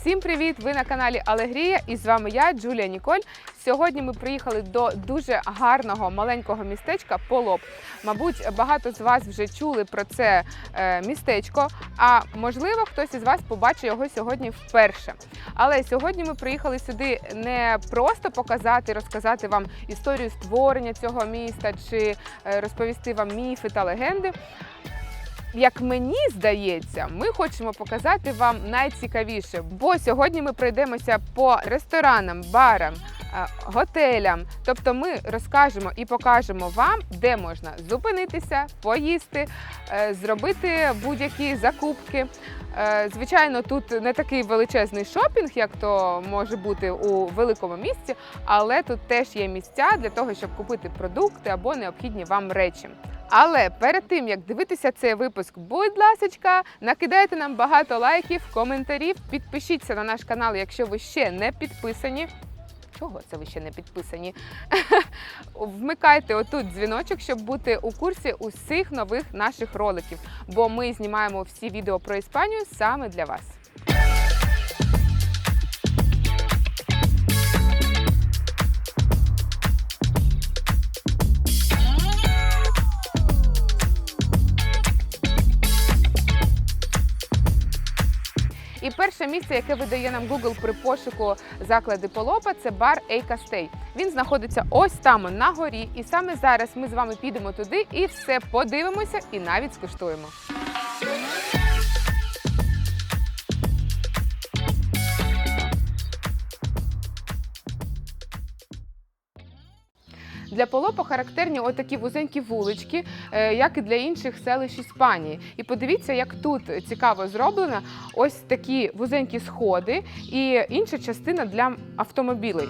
Всім привіт! Ви на каналі Алегрія і з вами я, Джулія Ніколь. Сьогодні ми приїхали до дуже гарного маленького містечка Полоп. Мабуть, багато з вас вже чули про це е, містечко, а можливо, хтось із вас побачить його сьогодні вперше. Але сьогодні ми приїхали сюди не просто показати, розказати вам історію створення цього міста чи е, розповісти вам міфи та легенди. Як мені здається, ми хочемо показати вам найцікавіше, бо сьогодні ми пройдемося по ресторанам, барам, е, готелям. Тобто ми розкажемо і покажемо вам, де можна зупинитися, поїсти, е, зробити будь-які закупки. Е, Звичайно, тут не такий величезний шопінг, як то може бути у великому місті, але тут теж є місця для того, щоб купити продукти або необхідні вам речі. Але перед тим як дивитися цей випуск, будь ласочка, накидайте нам багато лайків, коментарів, підпишіться на наш канал, якщо ви ще не підписані. Чого це ви ще не підписані? Вмикайте отут дзвіночок, щоб бути у курсі усіх нових наших роликів, бо ми знімаємо всі відео про Іспанію саме для вас. І перше місце, яке видає нам Google при пошуку заклади Полопа, це бар Ей Кастей. Він знаходиться ось там на горі, і саме зараз ми з вами підемо туди і все подивимося і навіть скуштуємо. Для Полопа характерні отакі вузенькі вулички, е, як і для інших селищ Іспанії. І подивіться, як тут цікаво зроблено ось такі вузенькі сходи і інша частина для автомобілей.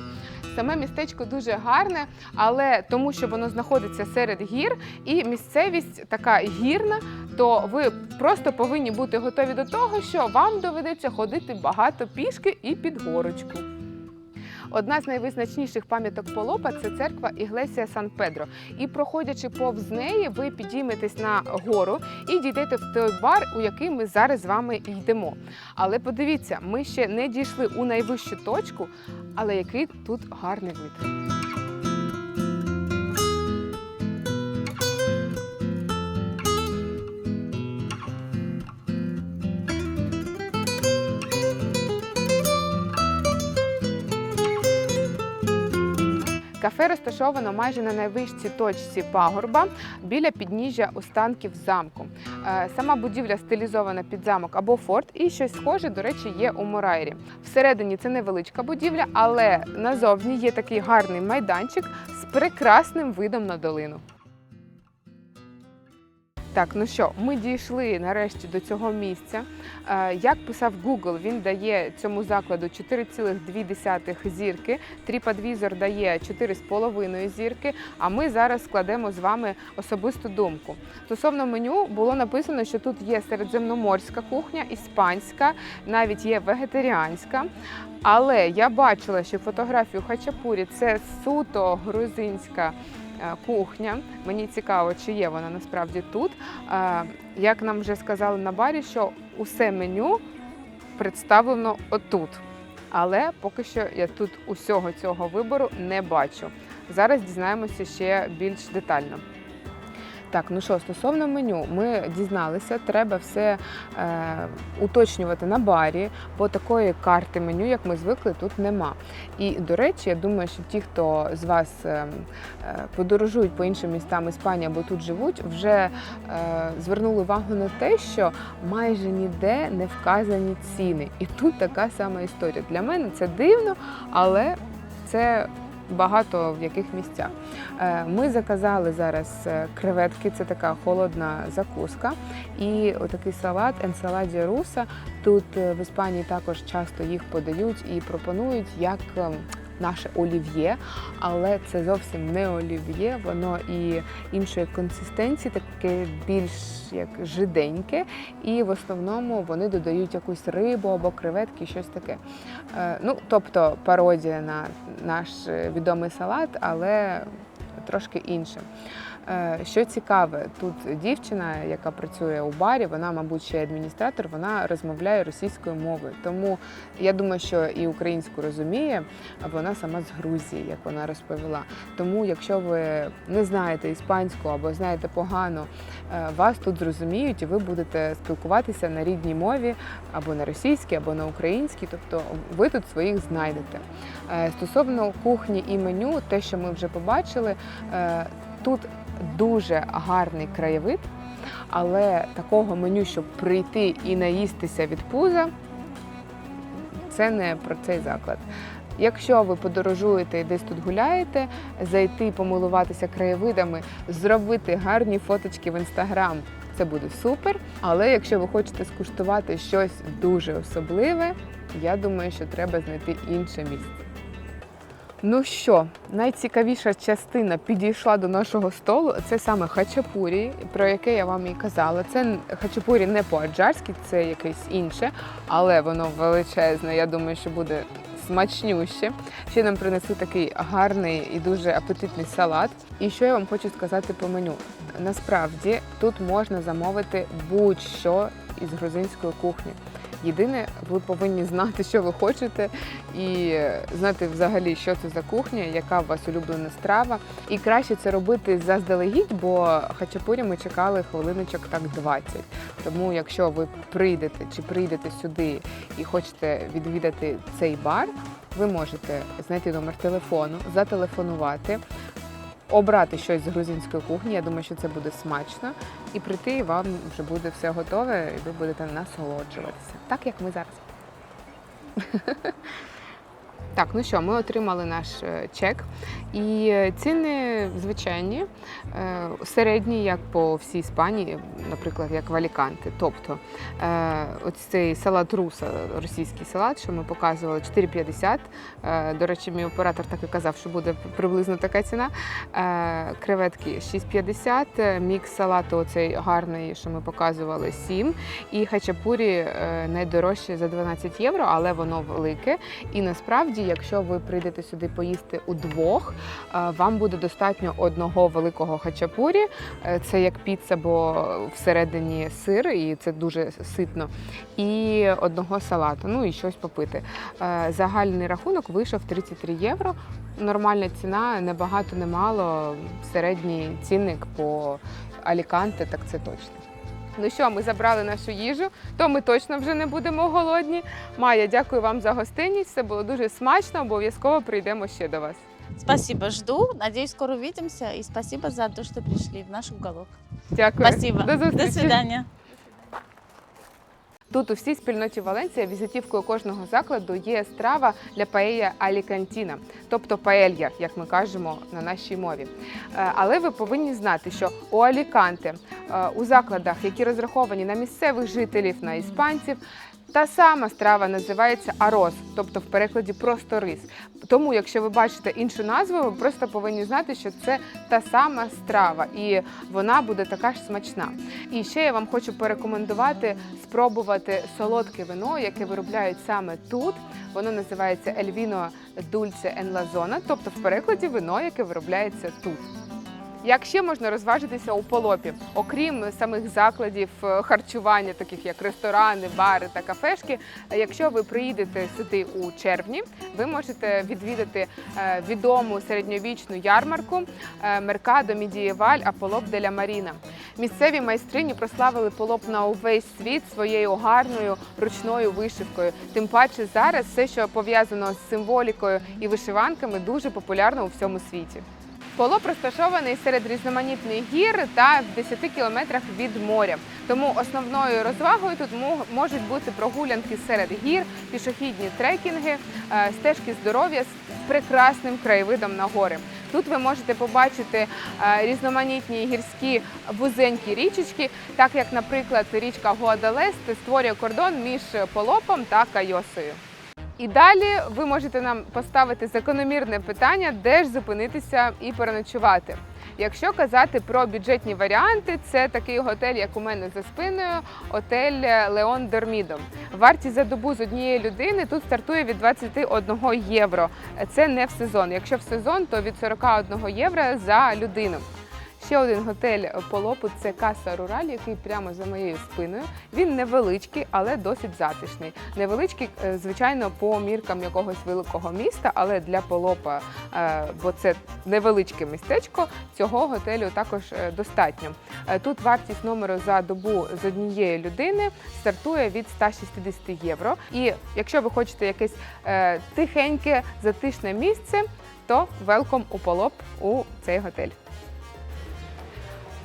Саме містечко дуже гарне, але тому, що воно знаходиться серед гір, і місцевість така гірна, то ви просто повинні бути готові до того, що вам доведеться ходити багато пішки і під горочку. Одна з найвизначніших пам'яток Полопа це церква Іглесія Сан Педро. І проходячи повз неї, ви підійметесь на гору і дійдете в той бар, у який ми зараз з вами йдемо. Але подивіться, ми ще не дійшли у найвищу точку, але який тут гарний вид. Кафе розташовано майже на найвищій точці пагорба біля підніжжя останків замку. Е, Сама будівля стилізована під замок або форт, і щось схоже, до речі, є у Морайрі. Всередині це невеличка будівля, але назовні є такий гарний майданчик з прекрасним видом на долину. Так, ну що, ми дійшли нарешті до цього місця. Е, Як писав Google, він дає цьому закладу 4,2 зірки. TripAdvisor дає 4,5 зірки. А ми зараз складемо з вами особисту думку. Стосовно меню було написано, що тут є середземноморська кухня, іспанська, навіть є вегетаріанська. Але я бачила, що фотографію хачапурі це суто грузинська кухня. Мені цікаво, чи є вона насправді тут. Е, Як нам вже сказали на барі, що усе меню представлено отут. Але поки що я тут усього цього вибору не бачу. Зараз дізнаємося ще більш детально. Так, ну що, стосовно меню, ми дізналися, треба все е, уточнювати на барі, бо такої карти меню, як ми звикли, тут нема. І до речі, я думаю, що ті, хто з вас е, е, подорожують по іншим містам Іспанії або тут живуть, вже е, звернули увагу на те, що майже ніде не вказані ціни. І тут така сама історія. Для мене це дивно, але це багато в яких місцях. Е, Ми заказали зараз е, креветки, це така холодна закуска, і отакий салат енсаладі руса. Тут е, в Іспанії також часто їх подають і пропонують як е, наше олів'є, але це зовсім не олів'є, воно і іншої консистенції, таке більш як жиденьке, і в основному вони додають якусь рибу або креветки, щось таке. Е, Ну, тобто пародія на наш е, відомий салат, але трошки інше. Е, Що цікаве, тут дівчина, яка працює у барі, вона, мабуть, ще адміністратор, вона розмовляє російською мовою. Тому я думаю, що і українську розуміє, вона сама з Грузії, як вона розповіла. Тому, якщо ви не знаєте іспанську або знаєте погано, е, вас тут зрозуміють, і ви будете спілкуватися на рідній мові або на російській, або на українській. Тобто ви тут своїх знайдете. Е, Стосовно кухні і меню, те, що ми вже побачили, тут дуже гарний краєвид, але такого меню, щоб прийти і наїстися від пуза, це не про цей заклад. Якщо ви подорожуєте і десь тут гуляєте, зайти помилуватися краєвидами, зробити гарні фоточки в інстаграм, це буде супер. Але якщо ви хочете скуштувати щось дуже особливе, я думаю, що треба знайти інше місце. Ну що, найцікавіша частина підійшла до нашого столу. Це саме хачапурі, про яке я вам і казала. Це хачапурі не по-аджарськи, це якесь інше, але воно величезне. Я думаю, що буде смачнюще. Ще нам принесли такий гарний і дуже апетитний салат. І що я вам хочу сказати по меню? Насправді тут можна замовити будь-що із грузинської кухні. Єдине, ви повинні знати, що ви хочете, і знати взагалі, що це за кухня, яка у вас улюблена страва. І краще це робити заздалегідь, бо хачапурі ми чекали хвилиночок так 20. Тому, якщо ви прийдете чи прийдете сюди і хочете відвідати цей бар, ви можете знайти номер телефону, зателефонувати. Обрати щось з грузинської кухні, я думаю, що це буде смачно, і прийти, і вам вже буде все готове, і ви будете насолоджуватися, так як ми зараз. Так, ну що, ми отримали наш е, чек, і е, ціни звичайні, е, середні, як по всій Іспанії, наприклад, як в Аліканте. Тобто ось цей салат руса, російський салат, що ми показували, 4,50. Е, До речі, мій оператор так і казав, що буде приблизно така ціна. Креветки 6,50, е, мікс салату оцей гарний, що ми показували, 7. І хачапурі найдорожче за 12 євро, але воно велике. І насправді, якщо ви прийдете сюди поїсти удвох, е, вам буде достатньо одного великого хачапурі. Е, Це як піца, бо всередині сир, і це дуже ситно. І одного салату, ну і щось попити. Е, Загальний рахунок вийшов 33 євро. Нормальна ціна, не багато, не мало. Середній цінник по Аліканте, так це точно. Ну що, ми забрали нашу їжу, то ми точно вже не будемо голодні. Майя, дякую вам за гостинність. Все було дуже смачно. Обов'язково прийдемо ще до вас. Спасибо, жду. Надеюсь, скоро увидимся. И спасибо за то, что пришли в наш уголок. Дякую. Спасибо. До зустрічі. До свидания. Тут у всій спільноті Валенція візитівкою кожного закладу є страва для паея алікантіна, тобто паелья, як ми кажемо на нашій мові. Е, Але ви повинні знати, що у Аліканте, е, у закладах, які розраховані на місцевих жителів, на іспанців, та сама страва називається арос, тобто в перекладі просто рис. Тому, якщо ви бачите іншу назву, ви просто повинні знати, що це та сама страва, і вона буде така ж смачна. І ще я вам хочу порекомендувати спробувати солодке вино, яке виробляють саме тут. Воно називається Ельвіно Дульце Ен Лазона, тобто в перекладі вино, яке виробляється тут. Як ще можна розважитися у полопі, окрім самих закладів е, харчування, таких як ресторани, бари та кафешки. Якщо ви приїдете сюди у червні, ви можете відвідати е, відому середньовічну ярмарку Меркадо Мідієваль Аполоп деля Маріна. Місцеві майстрині прославили полоп на увесь світ своєю гарною ручною вишивкою. Тим паче зараз все, що пов'язано з символікою і вишиванками, дуже популярно у всьому світі. Полоп розташований серед різноманітних гір та в 10 кілометрах від моря. Тому основною розвагою тут мо- можуть бути прогулянки серед гір, пішохідні трекінги, е, стежки здоров'я з прекрасним краєвидом на гори. Тут ви можете побачити е, різноманітні гірські вузенькі річечки, так як, наприклад, річка Гуадалест створює кордон між Полопом та Кайосою. І далі ви можете нам поставити закономірне питання, де ж зупинитися і переночувати. Якщо казати про бюджетні варіанти, це такий готель, як у мене за спиною, готель Леон Дормідо. Вартість за добу з однієї людини тут стартує від 21 євро. Це не в сезон. Якщо в сезон, то від 41 євро за людину. Ще один готель Полопу це Каса Рураль, який прямо за моєю спиною. Він невеличкий, але досить затишний. Невеличкий, е, звичайно, по міркам якогось великого міста, але для Полопа, е, бо це невеличке містечко, цього готелю також е, достатньо. Тут вартість номеру за добу з однієї людини стартує від 160 євро. І якщо ви хочете якесь тихеньке, затишне місце, то велком у Полоп у цей готель.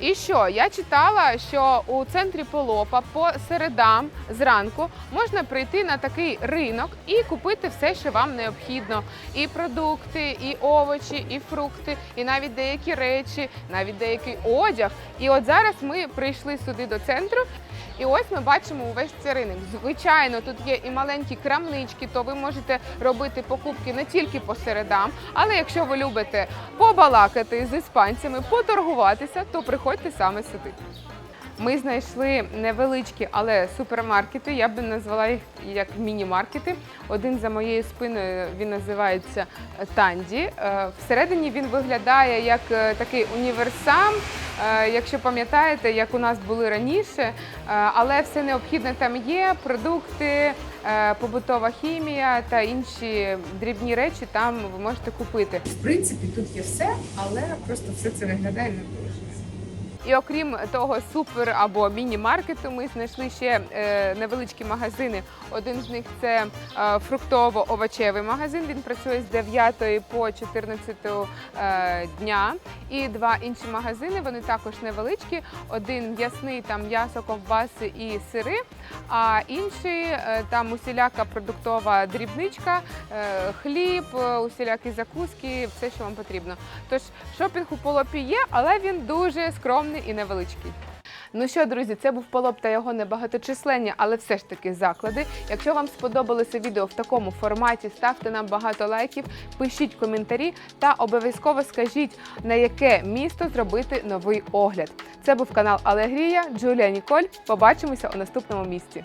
І що я читала, що у центрі Полопа по середам зранку можна прийти на такий ринок і купити все, що вам необхідно: і продукти, і овочі, і фрукти, і навіть деякі речі, навіть деякий одяг. І от зараз ми прийшли сюди до центру. І ось ми бачимо увесь цей ринок. Звичайно, тут є і маленькі крамнички, то ви можете робити покупки не тільки по середам, але якщо ви любите побалакати з іспанцями, поторгуватися, то приходьте саме сюди. Ми знайшли невеличкі, але супермаркети. Я би назвала їх як міні-маркети. Один за моєю спиною він називається Танді. Е, Всередині він виглядає як е, такий універсам. Е, Якщо пам'ятаєте, як у нас були раніше, але все необхідне там є: продукти, побутова хімія та інші дрібні речі там ви можете купити. В принципі, тут є все, але просто все це виглядає не дуже. І окрім того супер або міні-маркету, ми знайшли ще е, невеличкі магазини. Один з них це е, фруктово-овочевий магазин. Він працює з 9 по 14 е, дня. І два інші магазини. Вони також невеличкі. Один м'ясний, там м'ясо, ковбаси і сири. А інший там усіляка продуктова дрібничка, хліб, усілякі закуски, все, що вам потрібно. Тож шопінг у полопі є, але він дуже скромний і невеличкий. Ну що, друзі, це був Полоп та його небагаточисленні, але все ж таки заклади. Якщо вам сподобалося відео в такому форматі, ставте нам багато лайків, пишіть коментарі та обов'язково скажіть, на яке місто зробити новий огляд. Це був канал Алегрія, Джулія Ніколь. Побачимося у наступному місці.